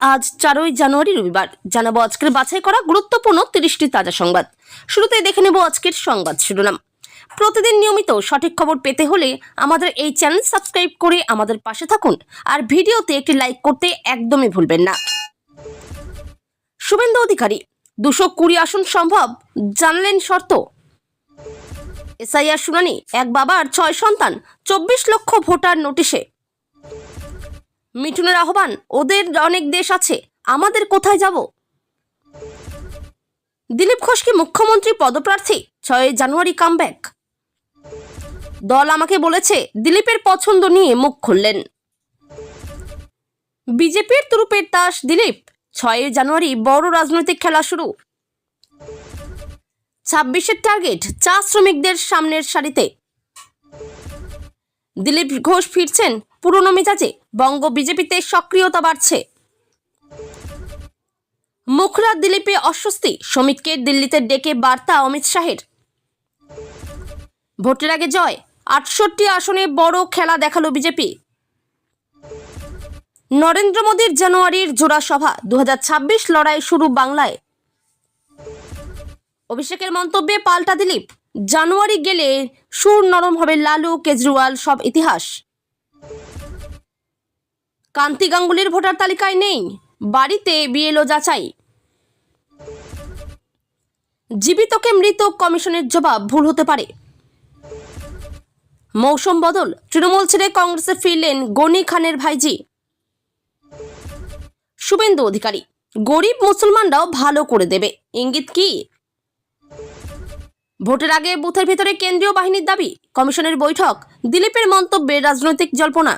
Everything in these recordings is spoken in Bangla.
আজ চারই জানুয়ারি রবিবার। জানাব আজকের বাছাই করা গুরুত্বপূর্ণ তিরিশটি তাজা সংবাদ। শুরুতেই দেখে নেব আজকের সংবাদ শিরোনাম। প্রতিদিন নিয়মিত সঠিক খবর পেতে হলে আমাদের এই চ্যানেল সাবস্ক্রাইব করে আমাদের পাশে থাকুন। আর ভিডিওতে একটি লাইক করতে একদমই ভুলবেন না। শুভেন্দু অধিকারী, দুশো কুড়ি আসন সম্ভব, জানলেন শর্ত। এসআইআর শুনানি, এক বাবার ছয় সন্তান, চব্বিশ লক্ষ ভোটার নোটিশে। মিঠুনের আহ্বান, ওদের অনেক দেশ আছে, আমাদের কোথায় যাব? দিলীপ ঘোষ কি মুখ্যমন্ত্রী পদপ্রার্থী, ছয় জানুয়ারি কামব্যাক দল আমাকে বলেছে, দিলীপের পছন্দ নিয়ে মুখ খুললেন। বিজেপির তুরুপের তাস, দিলীপ, ছয় জানুয়ারি বড় রাজনৈতিক খেলা শুরু। ছাব্বিশের টার্গেট চা শ্রমিকদের সামনের সারিতে। দিলীপ ঘোষ ফিরছেন পুরনো মেজাজে বঙ্গ বিজেপিতে সক্রিয়তা বাড়ছে। মুখরা দিলীপে অস্বস্তি শ্রমিককে দিল্লিতে ডেকে বার্তা অমিত শাহের। ভোটের আগে জয়, আটষট্টি আসনে বড় খেলা দেখাল বিজেপি। নরেন্দ্র মোদীর জানুয়ারির জোড়া সভা দু হাজার ছাব্বিশ লড়াই শুরু বাংলায়। অভিষেকের মন্তব্যে পাল্টা দিলীপ, জানুয়ারি গেলে সুর নরম হবে লালু, কেজরিওয়াল সব ইতিহাস। কান্তি গাঙ্গুলির ভোটার তালিকায় নেই। বাড়িতে বিএলও যাচাই। জীবিতকে মৃত কমিশনের জবাব ভুল হতে পারে। মৌসুম বদল, তৃণমূল ছেড়ে কংগ্রেসে ফিরলেন গনি খানের ভাইজি। শুভেন্দু অধিকারী, গরিব মুসলমানরাও ভালো করে দেবে। ইঙ্গিত কি? ভোটের আগে বুথের ভিতরে কেন্দ্রীয় বাহিনীর দাবি, কমিশনের বৈঠক, দিলীপের মন্তব্যে রাজনৈতিক জল্পনা।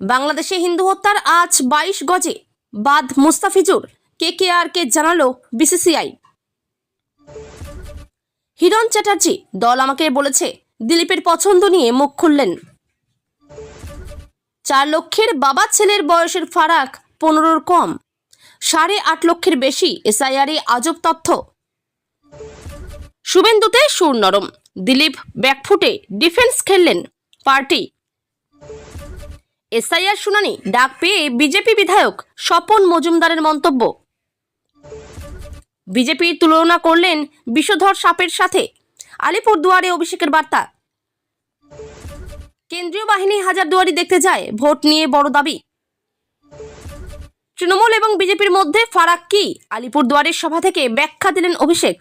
বাংলাদেশে হিন্দু হত্যার আজ বাইশ গজে, বাদ মুস্তাফিজুর কে কে আর কে জানালো বিসিসিআই। হিরণ চ্যাটার্জি, দল আমাকে বলেছে, দিলীপের পছন্দ নিয়ে মুখ খুললেন। চার লক্ষের বাবা ছেলের বয়সের ফারাক পনেরোর কম, সাড়ে আট লক্ষের বেশি, এসআইআর আজব তথ্য। শুভেন্দুতে সুর নরম। দিলীপ ব্যাকফুটে ডিফেন্স খেললেন পার্টি। এসআইআর শুনানি ডাক পেয়ে বিজেপি বিধায়ক স্বপন মজুমদারের মন্তব্য। বিজেপির তুলনা করলেন বিষধর সাপের সাথে। আলিপুরদুয়ারে অভিষেকের বার্তা। কেন্দ্রীয় বাহিনী হাজারদুয়ারি দেখতে যায়, ভোট নিয়ে বড় দাবি। তৃণমূল এবং বিজেপির মধ্যে ফারাক কি আলিপুরদুয়ারের সভা থেকে ব্যাখ্যা দিলেন অভিষেক।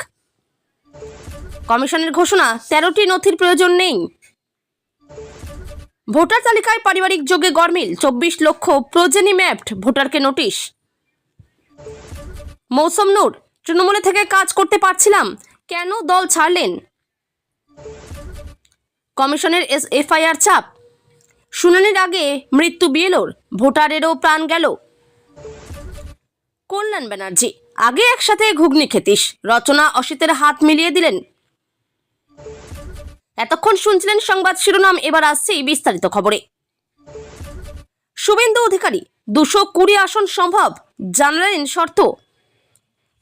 কমিশনের ঘোষণা, তেরোটি নথির প্রয়োজন নেই। ভোটার তালিকায় পারিবারিক যোগে গরমিল, চব্বিশ লক্ষ প্রজেনি ম্যাপড, ভোটারকে নোটিশ। মৌসম নূর, তৃণমূলে থেকে কাজ করতে পারছিলাম, কেন দল ছাড়লেন? কমিশনের এস এফআইআর চাপ, শুনানির আগে মৃত্যু বিয়েলোর ভোটারেরও প্রাণ গেল। কল্যাণ ব্যানার্জি, আগে একসাথে ঘুগনি খেতিস, রচনা অসিতের হাত মিলিয়ে দিলেন। এতক্ষণ শুনছিলেন সংবাদ শিরোনাম, এবার আসছে বিস্তারিত খবরে। শুভেন্দু অধিকারী, দুশো কুড়ি আসন সম্ভব, জানালেন শর্ত।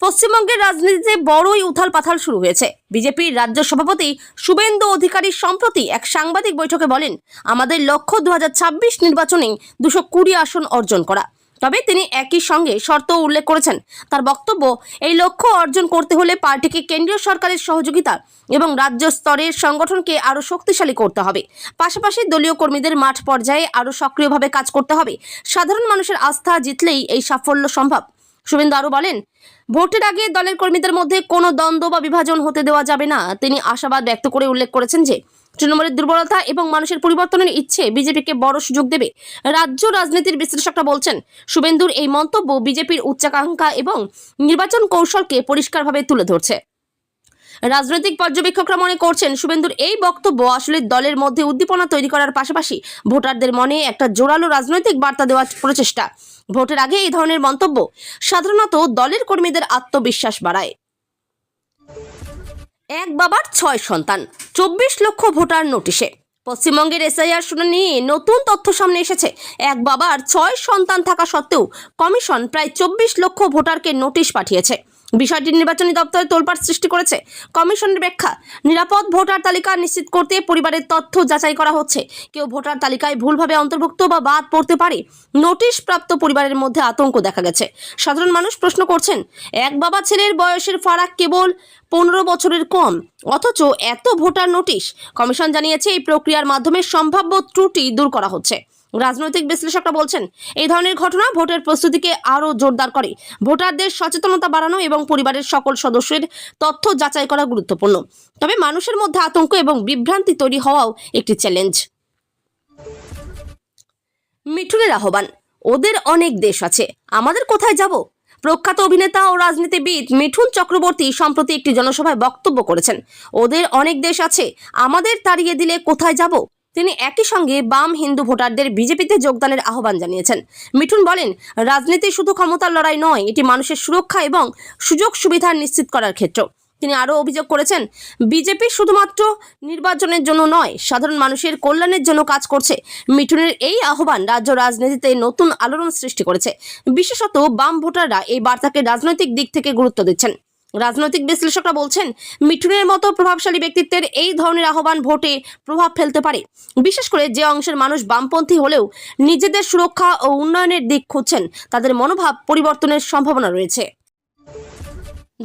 পশ্চিমবঙ্গের রাজনীতিতে বড়ই উথাল পাথাল শুরু হয়েছে। বিজেপির রাজ্য সভাপতি শুভেন্দু অধিকারী সম্প্রতি এক সাংবাদিক বৈঠকে বলেন, আমাদের লক্ষ্য দু হাজার ছাব্বিশ নির্বাচনে দুশো কুড়ি আসন অর্জন করা। তবে তিনি একই সঙ্গে শর্ত উল্লেখ করেছেন। তার বক্তব্য, এই লক্ষ্য অর্জন করতে হলে পার্টিকে কেন্দ্রীয় সরকারের সহযোগিতা এবং রাজ্য স্তরের সংগঠনকে আরও শক্তিশালী করতে হবে। পাশাপাশি দলীয় কর্মীদের মাঠ পর্যায়ে আরও সক্রিয়ভাবে কাজ করতে হবে। সাধারণ মানুষের আস্থা জিতলেই এই সাফল্য সম্ভব। শুভেন্দু আরও বলেন, ভোটের আগে দলের কর্মীদের মধ্যে কোনো দ্বন্দ্ব বা বিভাজন হতে দেওয়া যাবে না। তিনি আশাবাদ ব্যক্ত করে উল্লেখ করেছেন যে তৃণমূলের দুর্বলতা এবং মানুষের পরিবর্তনের ইচ্ছে বিজেপিকে বড় সুযোগ দেবে। রাজ্য রাজনীতির বিশ্লেষকরা বলছেন, শুভেন্দুর এই মন্তব্য বিজেপির উচ্চাকাঙ্ক্ষা এবং নির্বাচন কৌশলকে পরিষ্কারভাবে তুলে ধরছে। রাজনৈতিক পর্যবেক্ষকরা মনে করছেন, শুভেন্দুর এই বক্তব্য আসলে দলের মধ্যে উদ্দীপনা তৈরি করার পাশাপাশি ভোটারদের মনে একটা জোরালো রাজনৈতিক বার্তা দেওয়ার প্রচেষ্টা। ভোটের আগে এই ধরনের মন্তব্য সাধারণত দলের কর্মীদের আত্মবিশ্বাস বাড়ায়। এক বাবার ছয় সন্তান, চব্বিশ লক্ষ ভোটার নোটিশে। পশ্চিমবঙ্গের এসআইআর শুনানি নতুন তথ্য সামনে এসেছে। এক বাবার ছয় সন্তান থাকা সত্ত্বেও কমিশন প্রায় চব্বিশ লক্ষ ভোটারকে নোটিশ পাঠিয়েছে। বিষয়টি নির্বাচনী দপ্তরে তোলপাড় সৃষ্টি করেছে। কমিশনের ব্যাখ্যা, নিরাপদ ভোটার তালিকা নিশ্চিত করতে পরিবারের তথ্য যাচাই করা হচ্ছে। কেউ ভোটার তালিকায় ভুলভাবে অন্তর্ভুক্ত বা বাদ পড়তে পারে নোটিশ প্রাপ্ত পরিবারের মধ্যে আতঙ্ক দেখা গেছে। সাধারণ মানুষ প্রশ্ন করছেন, এক বাবা ছেলের বয়সের ফারাক কেবল পনেরো বছরের কম, অথচ এত ভোটার নোটিশ? কমিশন জানিয়েছে, এই প্রক্রিয়ার মাধ্যমে সম্ভাব্য ত্রুটি দূর করা হচ্ছে। রাজনৈতিক বিশ্লেষকরা বলছেন, এই ধরনের ঘটনা ভোটের প্রস্তুতিকে আরও জোরদার করে। ভোটারদের সচেতনতা বাড়ানো এবং পরিবারের সকল সদস্যের তথ্য যাচাই করা গুরুত্বপূর্ণ। তবে মানুষের মধ্যে আতঙ্ক এবং বিভ্রান্তি তৈরি হওয়াও একটি চ্যালেঞ্জ। মিঠুনের আহ্বান, ওদের অনেক দেশ আছে, আমাদের কোথায় যাব? প্রখ্যাত অভিনেতা ও রাজনীতিবিদ মিঠুন চক্রবর্তী সম্প্রতি একটি জনসভায় বক্তব্য করেছেন, ওদের অনেক দেশ আছে, আমাদের তাড়িয়ে দিলে কোথায় যাব? তিনি একই সঙ্গে বাম হিন্দু ভোটারদের বিজেপিতে যোগদানের আহ্বান জানিয়েছেন। মিঠুন বলেন, রাজনীতি শুধু ক্ষমতার লড়াই নয়, এটি মানুষের সুরক্ষা এবং সুযোগ সুবিধা নিশ্চিত করার ক্ষেত্র তিনি আরও অভিযোগ করেছেন, বিজেপি শুধুমাত্র নির্বাচনের জন্য নয়, সাধারণ মানুষের কল্যাণের জন্য কাজ করছে। মিঠুনের এই আহ্বান রাজ্য রাজনীতিতে নতুন আলোড়ন সৃষ্টি করেছে। বিশেষত বাম ভোটাররা এই বার্তাকে রাজনৈতিক দিক থেকে গুরুত্ব দিচ্ছেন। রাজনৈতিক বিশ্লেষকরা বলছেন, মিঠুনের মতো প্রভাবশালী ব্যক্তিত্বের এই ধরনের আহ্বান ভোটে প্রভাব ফেলতে পারে। বিশেষ করে যে অংশের মানুষ বামপন্থী হলেও নিজেদের সুরক্ষা ও উন্নয়নের দিক খুঁজছেন, তাদের মনোভাব পরিবর্তনের সম্ভাবনা রয়েছে।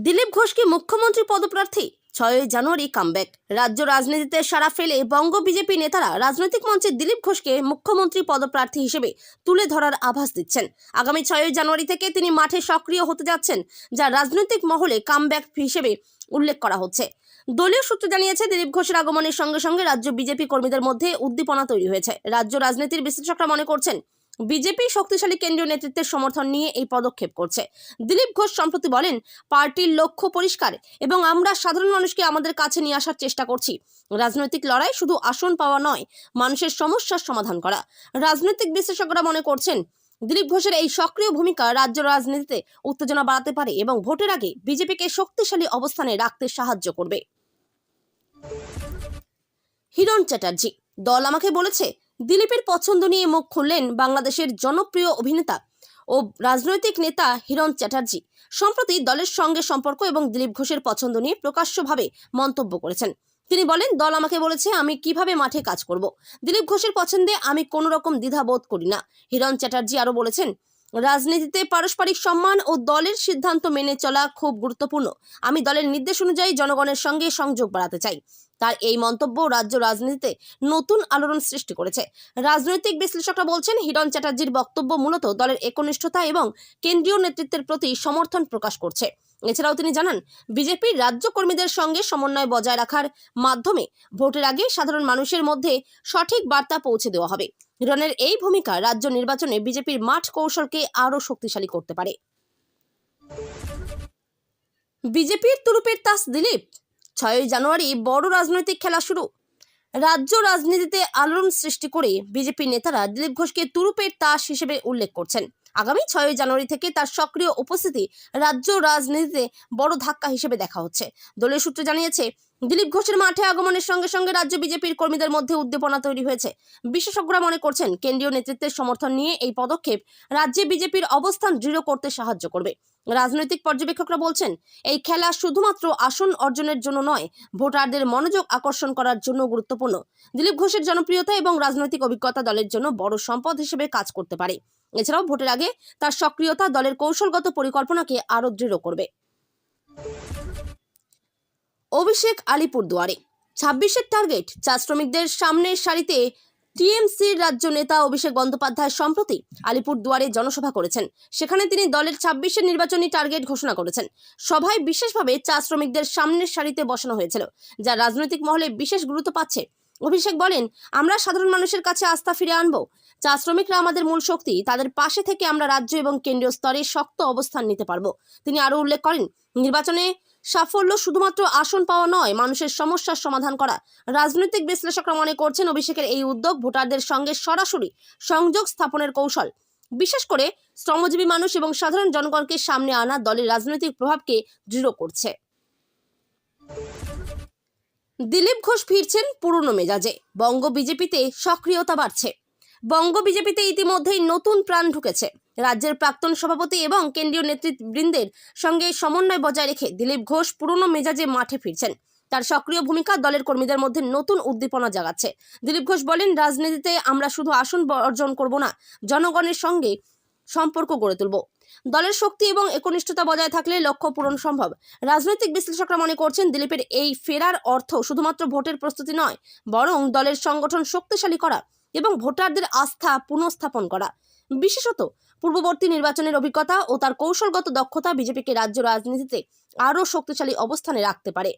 দিলীপ ঘোষ কি মুখ্যমন্ত্রী পদপ্রার্থী? ছয়ই জানুয়ারি কামব্যাক রাজ্য রাজনীতিতে সারা ফেলে বঙ্গ বিজেপি নেতারা রাজনৈতিক মঞ্চে দিলীপ ঘোষকে মুখ্যমন্ত্রী পদপ্রার্থী হিসেবে তুলে ধরার আভাস দিচ্ছেন। আগামী ছয়ই জানুয়ারি থেকে তিনি মাঠে সক্রিয় হতে যাচ্ছেন, যা রাজনৈতিক মহলে কামব্যাক হিসেবে উল্লেখ করা হচ্ছে। দলীয় সূত্র জানিয়েছে, দিলীপ ঘোষের আগমনের সঙ্গে সঙ্গে রাজ্য বিজেপি কর্মীদের মধ্যে উদ্দীপনা তৈরি হয়েছে। রাজ্য রাজনীতির বিশ্লেষকরা মনে করছেন বিজেপি শক্তিশালী কেন্দ্রীয় নেতৃত্বের সমর্থন নিয়ে এই পদক্ষেপ করছে। দিলীপ ঘোষ সম্প্রতি বলেন, পার্টির লক্ষ্য পরিষ্কার এবং আমরা সাধারণ মানুষকে আমাদের কাছে নিয়ে আসার চেষ্টা করছি। রাজনৈতিক লড়াই শুধু আসন পাওয়া নয়, মানুষের সমস্যার সমাধান করা। রাজনৈতিক বিশ্লেষকরা মনে করছেন, দিলীপ ঘোষের এই সক্রিয় ভূমিকা রাজ্য রাজনীতিতে উত্তেজনা বাড়াতে পারে এবং ভোটের আগে বিজেপিকে শক্তিশালী অবস্থানে রাখতে সাহায্য করবে। হিরণ চ্যাটার্জি, দল আমাকে বলেছে দিলীপের পছন্দ নিয়ে মুখ খুললেন বাংলাদেশের জনপ্রিয় অভিনেতা ও রাজনৈতিক নেতা হিরণ চ্যাটার্জি। সম্প্রতি দলের সঙ্গে সম্পর্ক এবং দিলীপ ঘোষের পছন্দ নিয়ে প্রকাশ্যভাবে মন্তব্য করেছেন। তিনি বলেন, দল আমাকে বলেছে আমি কীভাবে মাঠে কাজ করব। দিলীপ ঘোষের পছন্দে আমি কোনো রকম দ্বিধা বোধ করি না। হিরণ চ্যাটার্জি আরও বলেছেন রাজনীতিতে পারস্পরিক সম্মান ও দলের সিদ্ধান্ত মেনে চলা খুব গুরুত্বপূর্ণ। আমি দলের নির্দেশ অনুযায়ী জনগণের সঙ্গে সংযোগ বাড়াতে চাই। তার এই মন্তব্য রাজ্য রাজনীতিতে নতুন আলোড়ন সৃষ্টি করেছে। রাজনৈতিক বিশ্লেষকরা বলছেন, হিরণ চ্যাটার্জির বক্তব্য মূলত দলের একনিষ্ঠতা এবং কেন্দ্রীয় নেতৃত্বের প্রতি সমর্থন প্রকাশ করছে। এছাড়াও তিনি জানান, বিজেপির রাজ্য কর্মীদের সঙ্গে সমন্বয় বজায় রাখার মাধ্যমে ভোটের আগে সাধারণ মানুষের মধ্যে সঠিক বার্তা পৌঁছে দেওয়া হবে। হিরণের এই ভূমিকা রাজ্য নির্বাচনে বিজেপির মাঠ কৌশলকে আরও শক্তিশালী করতে পারে। বিজেপির তুরুপের তাস দিলীপ ছয়ই জানুয়ারি বড় রাজনৈতিক খেলা শুরু। রাজ্য রাজনীতিতে আলোড়ন সৃষ্টি করে বিজেপি নেতারা দিলীপ ঘোষকে তুরুপের তাস হিসেবে উল্লেখ করছেন। আগামী ছয়ই জানুয়ারি থেকে তার সক্রিয় উপস্থিতি রাজ্য রাজনীতিতে বড় ধাক্কা হিসেবে দেখা হচ্ছে। দলীয় সূত্র জানিয়েছে, দিলীপ ঘোষের মাঠে আগমনের সঙ্গে সঙ্গে রাজ্য বিজেপির কর্মীদের মধ্যে উদ্দীপনা তৈরি হয়েছে। বিশেষজ্ঞরা মনে করছেন, কেন্দ্রীয় নেতৃত্বের সমর্থন নিয়ে এই পদক্ষেপ রাজ্যে বিজেপির অবস্থান দৃঢ় করতে সাহায্য করবে। রাজনৈতিক পর্যবেক্ষকরা বলছেন, এই খেলা শুধুমাত্র আসন অর্জনের জন্য নয়, ভোটারদের মনোযোগ আকর্ষণ করার জন্য গুরুত্বপূর্ণ। দিলীপ ঘোষের জনপ্রিয়তা এবং রাজনৈতিক অভিজ্ঞতা দলের জন্য বড় সম্পদ হিসেবে কাজ করতে পারে। এছাড়াও ভোটের আগে তার সক্রিয়তা দলের কৌশলগত পরিকল্পনাকে আরও দৃঢ় করবে। অভিষেক আলিপুরদুয়ারে ছাব্বিশের টার্গেট চা শ্রমিকদের সামনের সারিতে টিএমসির রাজ্য নেতা অভিষেক বন্দ্যোপাধ্যায় সম্প্রতি আলিপুরদুয়ারে জনসভা করেছেন। সেখানে তিনি দলের ছাব্বিশের নির্বাচনী টার্গেট ঘোষণা করেছেন। সভায় বিশেষভাবে চা শ্রমিকদের সামনের সারিতে বসানো হয়েছিল, যা রাজনৈতিক মহলে বিশেষ গুরুত্ব পাচ্ছে অভিষেক বলেন, আমরা সাধারণ মানুষের কাছে আস্থা ফিরে আনব। চা শ্রমিকরা আমাদের মূল শক্তি, তাদের পাশে থেকে আমরা রাজ্য এবং কেন্দ্রীয় স্তরে শক্ত অবস্থান নিতে পারব। তিনি আরও উল্লেখ করেন, নির্বাচনে সাফল্য শুধুমাত্র আসন পাওয়া নয়, মানুষের সমস্যার সমাধান করা। রাজনৈতিক বিশ্লেষকরা মনে করছেন, অভিষেকের এই উদ্যোগ ভোটারদের সঙ্গে সরাসরি সংযোগ স্থাপনের কৌশল। বিশেষ করে শ্রমজীবী মানুষ এবং সাধারণ জনগণকে সামনে আনা দলের রাজনৈতিক প্রভাবকে দৃঢ় করছে। দিলীপ ঘোষ ফিরছেন পুরনো মেজাজে। বঙ্গ বিজেপিতে সক্রিয়তা বাড়ছে। বঙ্গ বিজেপিতে ইতিমধ্যেই নতুন প্রাণ ঢুকেছে। রাজ্যের প্রাক্তন সভাপতি এবং কেন্দ্রীয় নেতৃবৃন্দের সঙ্গে সমন্বয় বজায় রেখে দিলীপ ঘোষ পুরনো মেজাজে মাঠে ফিরছেন। তার সক্রিয় ভূমিকা দলের কর্মীদের মধ্যে নতুন উদ্দীপনা জাগাচ্ছে। দিলীপ ঘোষ বলেন, রাজনীতিতে আমরা শুধু আসন অর্জন করব না, জনগণের সঙ্গে সম্পর্ক গড়ে তুলব। দলের শক্তি এবং একনিষ্ঠতা বজায় থাকলে লক্ষ্য পূরণ সম্ভব। রাজনৈতিক বিশ্লেষকরা মনে করছেন, দিলীপের এই ফেরার অর্থ শুধুমাত্র ভোটের প্রস্তুতি নয়, বরং দলের সংগঠন শক্তিশালী করা এবং ভোটারদের আস্থা পুনঃস্থাপন করা। বিশেষত পূর্ববর্তী নির্বাচনের অভিজ্ঞতা ও তার কৌশলগত দক্ষতা বিজেপিকে রাজ্য রাজনীতিতে আরও শক্তিশালী অবস্থানে রাখতে পারে।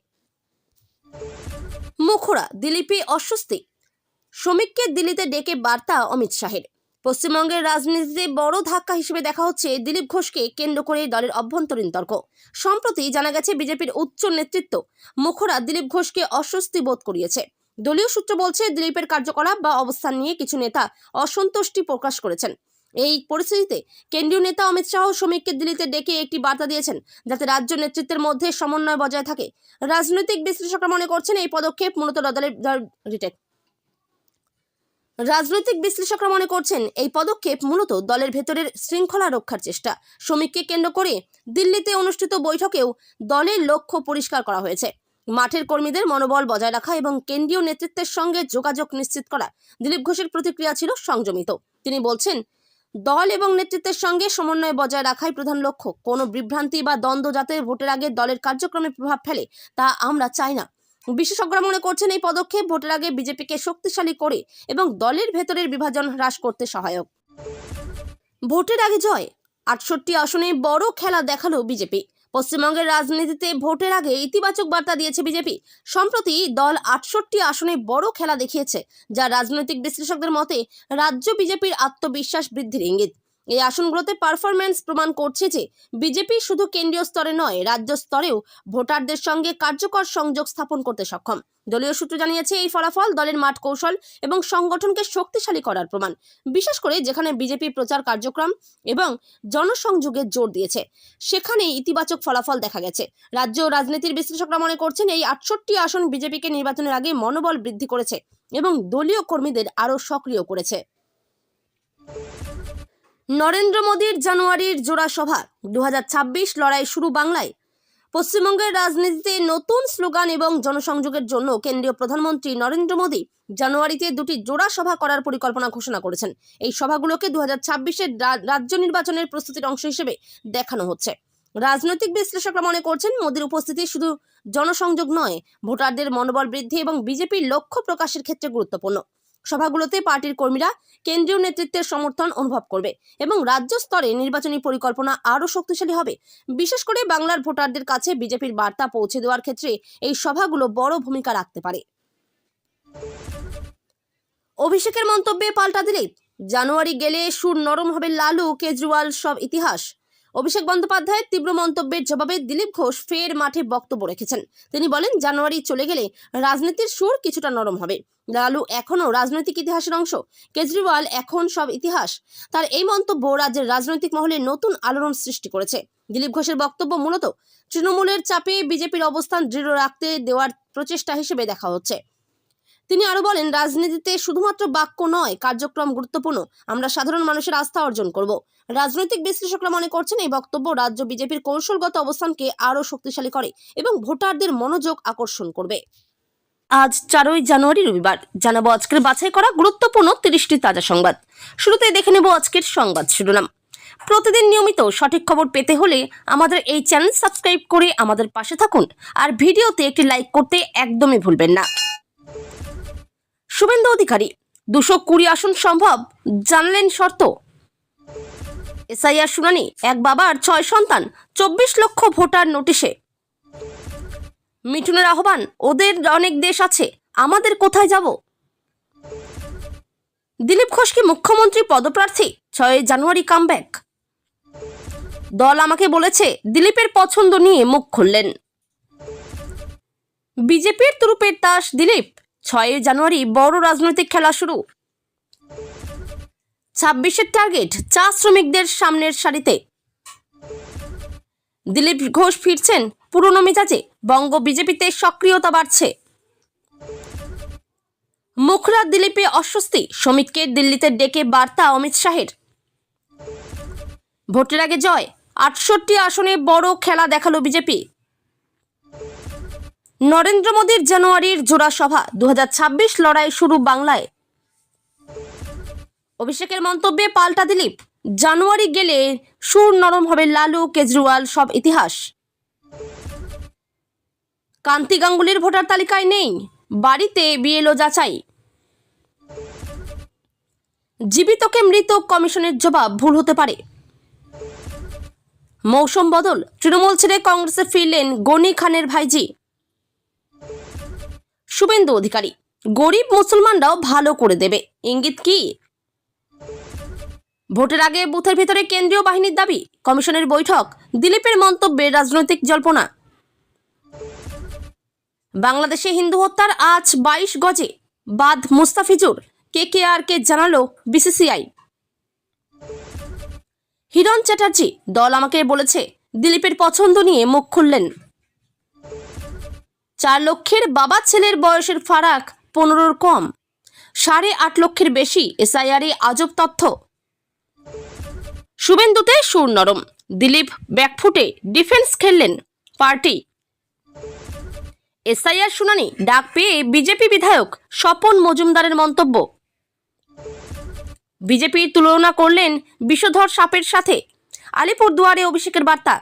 মুখরা দিলীপে অস্বস্তি। শ্রমিককে দিল্লিতে ডেকে বার্তা অমিত শাহের। পশ্চিমবঙ্গের রাজনীতিতে বড় ধাক্কা হিসেবে দেখা হচ্ছে দিলীপ ঘোষকে কেন্দ্র করে দলের অভ্যন্তরীণ তর্ক। সম্প্রতি জানা গেছে বিজেপির উচ্চ নেতৃত্ব মুখরা দিলীপ ঘোষকে অস্বস্তি বোধ করিয়েছে। দলীয় সূত্র বলছে, দিলীপের কার্যকলাপ বা অবস্থান নিয়ে কিছু নেতা অসন্তুষ্টি প্রকাশ করেছেন। এই পরিস্থিতিতে কেন্দ্রীয় নেতা অমিত শাহ শ্রমিককে দিল্লিতে ডেকে একটি বার্তা দিয়েছেন, যাতে রাজ্য নেতৃত্বের মধ্যে সমন্বয় বজায় থাকে। রাজনৈতিক বিশ্লেষকরা মনে করছেন, এই পদক্ষেপ মূলত দলের রিটেক রাজনৈতিক বিশ্লেষকরা মনে করছেন এই পদক্ষেপ মূলত দলের ভেতরের শৃঙ্খলা রক্ষার চেষ্টা। শ্রমিককে কেন্দ্র করে দিল্লিতে অনুষ্ঠিত বৈঠকেও দলের লক্ষ্য পরিষ্কার করা হয়েছে। মাঠের কর্মীদের মনোবল বজায় রাখা এবং কেন্দ্রীয় নেতৃত্বের সঙ্গে যোগাযোগ নিশ্চিত করা দিলীপ ঘোষের প্রতিক্রিয়া ছিল সংযমিত। তিনি বলছেন, দল এবং নেতৃত্বের সঙ্গে সমন্বয় বজায় রাখাই প্রধান লক্ষ্য। কোনো বিভ্রান্তি বা দ্বন্দ্ব যাতে ভোটের আগে দলের কার্যক্রমে প্রভাব ফেলে তা আমরা চাই না। বিশেষজ্ঞরা মনে করছেন এই পদক্ষেপ ভোটের আগে বিজেপিকে শক্তিশালী করে এবং দলের ভেতরের বিভাজন হ্রাস করতে সহায়ক। ভোটের আগে জয়, আটষট্টি আসনে বড় খেলা দেখাল বিজেপি। পশ্চিমবঙ্গের রাজনীতিতে ভোটের আগে ইতিবাচক বার্তা দিয়েছে বিজেপি। সম্প্রতি দল আটষট্টি আসনে বড় খেলা দেখিয়েছে, যা রাজনৈতিক বিশ্লেষকদের মতে রাজ্য বিজেপির আত্মবিশ্বাস বৃদ্ধির ইঙ্গিত। এই আসনগুলোতে পারফরম্যান্স প্রমাণ করছে যে বিজেপি শুধু কেন্দ্রীয় স্তরে নয়, রাজ্য স্তরেও ভোটারদের সঙ্গে কার্যকর সংযোগ স্থাপন করতে সক্ষম। দলীয় সূত্র জানিয়েছে, এই ফলাফল দলের মাঠ কৌশল এবং সংগঠনকে শক্তিশালী করার প্রমাণ, বিশেষ করে যেখানে বিজেপি প্রচার কার্যক্রম এবং জনসংযোগে জোর দিয়েছে। সেখানে ইতিবাচক ফলাফল দেখা গেছে। রাজ্য রাজনীতির বিশ্লেষকরা মনে করছেন, এই আটষট্টি আসন বিজেপিকে নির্বাচনের আগে মনোবল বৃদ্ধি করেছে এবং দলীয় কর্মীদের আরও সক্রিয় করেছে। নরেন্দ্র মোদীর জানুয়ারির জোড়া সভা দু হাজার ছাব্বিশ লড়াই শুরু বাংলায়। পশ্চিমবঙ্গের রাজনীতিতে নতুন স্লোগান এবং জনসংযোগের জন্য কেন্দ্রীয় প্রধানমন্ত্রী নরেন্দ্র মোদী জানুয়ারিতে দুটি জোড়া সভা করার পরিকল্পনা ঘোষণা করেছেন। এই সভাগুলোকে দু হাজার রাজ্য নির্বাচনের প্রস্তুতির অংশ হিসেবে দেখানো হচ্ছে। রাজনৈতিক বিশ্লেষকরা মনে করছেন, মোদীর উপস্থিতি শুধু জনসংযোগ নয়, ভোটারদের মনোবল বৃদ্ধি এবং বিজেপির লক্ষ্য প্রকাশের ক্ষেত্রে গুরুত্বপূর্ণ। সভাগুলোতে পার্টির কর্মীরা কেন্দ্রীয় নেতৃত্বের সমর্থন অনুভব করবে এবং রাজ্য স্তরে নির্বাচনী পরিকল্পনা আরও শক্তিশালী হবে। বিশেষ করে বাংলার ভোটারদের কাছে বিজেপির বার্তা পৌঁছে দেওয়ার ক্ষেত্রে এই সভাগুলো বড় ভূমিকা রাখতে পারে। অভিষেকের মন্তব্যে পাল্টা দিলীপ জানুয়ারি গেলে সুর নরম হবে লালু, কেজরিওয়াল সব ইতিহাস। অভিষেক বন্দ্যোপাধ্যায়ের তীব্র মন্তব্যের জবাবে দিলীপ ঘোষ ফের মাঠে বক্তব্য রেখেছেন। তিনি বলেন, জানুয়ারি চলে গেলে রাজনীতির সুর কিছুটা নরম হবে। লালু এখনও রাজনৈতিক ইতিহাসের অংশ। কেজরিওয়াল এখন সব ইতিহাস। তার এই মন্তব্য রাজ্যের রাজনৈতিক মহলে নতুন আলোড়ন সৃষ্টি করেছে। দিলীপ ঘোষের বক্তব্য মূলত, তৃণমূলের চাপে বিজেপির অবস্থান দৃঢ় রাখতে দেওয়ার প্রচেষ্টা হিসেবে দেখা হচ্ছে। তিনি আরও বলেন, রাজনীতিতে শুধুমাত্র বাক্য নয়, কার্যক্রম গুরুত্বপূর্ণ। আমরা সাধারণ মানুষের আস্থা অর্জন করব। রাজনৈতিক বিশ্লেষকরা মনে করছেন এই বক্তব্য রাজ্য বিজেপির কৌশলগত অবস্থানকে আরও শক্তিশালী করে এবং ভোটারদের মনোযোগ আকর্ষণ করবে। আজ চারই জানুয়ারি রবিবার, জানাব আজকের বাছাই করা গুরুত্বপূর্ণ তিরিশটি তাজা সংবাদ। শুরুতে দেখে নেব আজকের সংবাদ শিরোনাম। প্রতিদিন নিয়মিত সঠিক খবর পেতে হলে আমাদের এই চ্যানেল সাবস্ক্রাইব করে আমাদের পাশে থাকুন আর ভিডিওতে একটি লাইক করতে একদমই ভুলবেন না। শুভেন্দু অধিকারী, দুশো কুড়ি আসন সম্ভব, জানলেন শর্ত। এসআইআর শুনানি, এক বাবার ছয় সন্তান, চব্বিশ লক্ষ ভোটার নোটিশে। মিঠুনের আহ্বান, ওদের অনেক দেশ আছে, আমাদের কোথায় যাব? দিলীপ ঘোষ কি মুখ্যমন্ত্রী পদপ্রার্থী, ছয় জানুয়ারি কামব্যাক। দল আমাকে বলেছে, দিলীপের পছন্দ নিয়ে মুখ খুললেন। বিজেপির তুরুপের তাস দিলীপ, ছয় জানুয়ারি বড় রাজনৈতিক খেলা শুরু। ছাব্বিশের টার্গেট চা শ্রমিকদের সামনের সারিতে। দিলীপ ঘোষ ফিরছেন পুরনো মেজাজে, বঙ্গ বিজেপিতে সক্রিয়তা বাড়ছে। মুখরা দিলীপে অস্বস্তি, শ্রমিককে দিল্লিতে ডেকে বার্তা অমিত শাহের। ভোটের আগে জয়, আটষট্টি আসনে বড় খেলা দেখাল বিজেপি। নরেন্দ্র মোদীর জানুয়ারির জোড়া সভা দু হাজার ছাব্বিশ লড়াই শুরু বাংলায়। অভিষেকের মন্তব্যে পাল্টা দিলীপ। জানুয়ারি গেলে সুর নরম হবে লালু, কেজরিওয়াল, সব ইতিহাস। কান্তি গাঙ্গুলির ভোটার তালিকায় নেই। বাড়িতে বিএলও যাচাই। জীবিতকে মৃত কমিশনের জবাব ভুল হতে পারে। মৌসুম বদল। তৃণমূল ছেড়ে কংগ্রেসে ফিরলেন গনি খানের ভাইজি। শুভেন্দু অধিকারী, গরিব মুসলমানরাও ভালো করে দেবে। ইঙ্গিত কি? ভোটের আগে বুথের ভিতরে কেন্দ্রীয় বাহিনীর দাবি, কমিশনের বৈঠক, দিলীপের মন্তব্যে রাজনৈতিক জল্পনা। বাংলাদেশে হিন্দু হত্যার আজ বাইশ গজে, বাদ মুস্তাফিজুর কে কে আর কে জানালো বিসিসিআই। হিরণ চ্যাটার্জি, দল আমাকে বলেছে, দিলীপের পছন্দ নিয়ে মুখ খুললেন। চার লক্ষের বাবা ছেলের বয়সের ফারাক পনেরোর কম। সাড়ে আট লক্ষের বেশি এসআইআর আজব তথ্য। শুভেন্দুতে সুর নরম। দিলীপ ব্যাকফুটে ডিফেন্স খেললেন পার্টি। এসআইআর শুনানি ডাক পেয়ে বিজেপি বিধায়ক স্বপন মজুমদারের মন্তব্য। বিজেপির তুলনা করলেন বিষধর সাপের সাথে। আলিপুরদুয়ারে অভিষেকের বার্তা।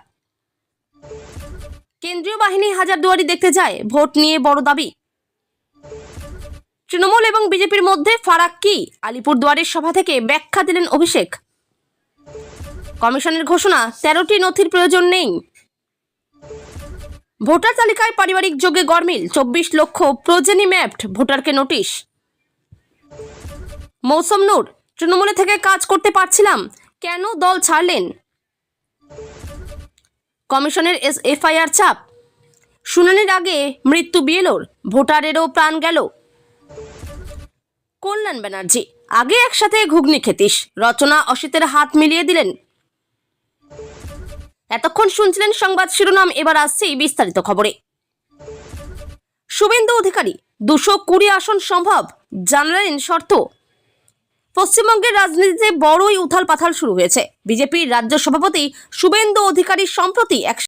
কেন্দ্রীয় বাহিনী হাজারদুয়ারি দেখতে যায়, ভোট নিয়ে বড় দাবি। তৃণমূল এবং বিজেপির মধ্যে ফারাক কি? আলিপুরদুয়ারের সভা থেকে ব্যাখ্যা দিলেন অভিষেক। কমিশনের ঘোষণা, তেরোটি নথির প্রয়োজন নেই। ভোটার তালিকায় পারিবারিক যোগে গরমিল, চব্বিশ লক্ষ প্রজেনি ম্যাপড ভোটারকে নোটিশ। মৌসম নূর, তৃণমূলে থেকে কাজ করতে পারছিলাম, কেন দল ছাড়লেন? কমিশনের এস এফআইআর চাপ শুনানির আগে মৃত্যু বিয়েলোর ভোটারেরও প্রাণ গেল। কল্যাণ ব্যানার্জি, আগে একসাথে ঘুগনি খেতিস। রচনা অসিতের হাত মিলিয়ে দিলেন। এতক্ষণ শুনছিলেন সংবাদ শিরোনাম, এবার আসছে বিস্তারিত খবরে। শুভেন্দু অধিকারী, দুশো কুড়ি আসন সম্ভব, জানালেন শর্ত। পশ্চিমবঙ্গের রাজনীতিতে বড়ই উথাল পাথাল শুরু হয়েছে। বিজেপির রাজ্য সভাপতি শুভেন্দু অধিকারী সম্প্রতি এক